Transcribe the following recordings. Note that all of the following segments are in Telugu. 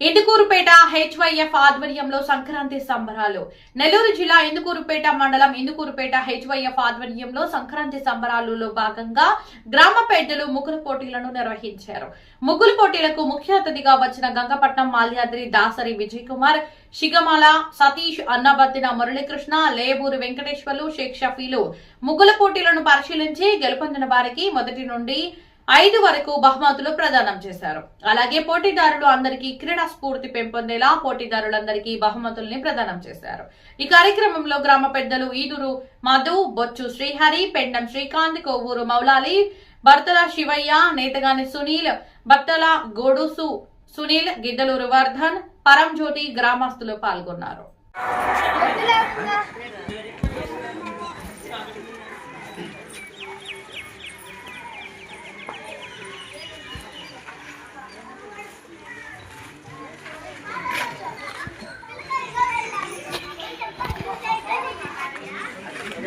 ఇందుకూరుపేట హెచ్వైఎఫ్ ఆధ్వర్యంలో సంక్రాంతి సంబరాలు. నెల్లూరు జిల్లా ఇందుకూరుపేట మండలం ఇందుకూరుపేట హెచ్వైఎఫ్ ఆధ్వర్యంలో సంక్రాంతి సంబరాలలో భాగంగా గ్రామ పెద్దలు ముగ్గురు పోటీలను నిర్వహించారు. ముగ్గురు పోటీలకు ముఖ్య అతిథిగా వచ్చిన గంగపట్నం మాల్యాద్రి దాసరి విజయ్ కుమార్ షిగమాల సతీష్ అన్నబత్తిన మురళీకృష్ణ లేబూరు వెంకటేశ్వర్లు షేక్ షఫీలు ముగ్గుల పోటీలను పరిశీలించి గెలుపొందిన వారికి మొదటి నుండి ఐదు వరకు బహుమతులు ప్రదానం చేశారు. అలాగే పోటీదారులు అందరికీ క్రీడా స్ఫూర్తి పెంపొందేలా పోటీదారులందరికీ బహుమతుల్ని ప్రదానం చేశారు. ఈ కార్యక్రమంలో గ్రామ పెద్దలు ఈదురు మధు బొచ్చు శ్రీహరి పెండం శ్రీకాంత్ కొవ్వూరు మౌలాలి భర్తల శివయ్య నేతగాని సునీల్ భర్తల గోడుసు సునీల్ గిద్దలూరు వర్ధన్ పరంజ్యోతి గ్రామస్తులు పాల్గొన్నారు.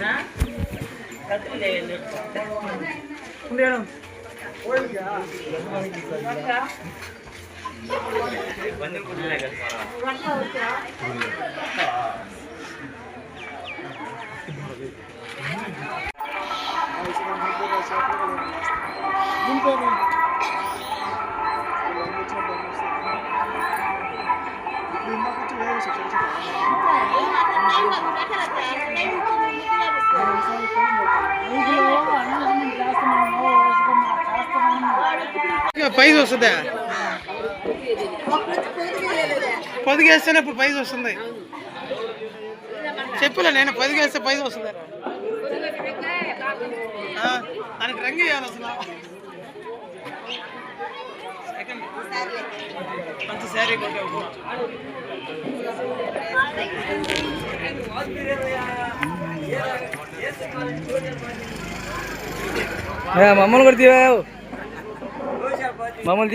Kau lihat, kau lihat, kau lihat, kau lihat, kau lihat, kau lihat, kau lihat, kau lihat, kau lihat, kau lihat, kau lihat, kau lihat, prize వస్తుందా? పొదిగేస్తేనే ఇప్పుడు ప్రైజ్ వస్తుంది. చెప్పులే నేను పొదిగేస్తే ప్రైజ్ వస్తుంది? దానికి రంగు వేయాలి అసలు. మంచి శారీ మమ్మల్ని కూడా Vamos el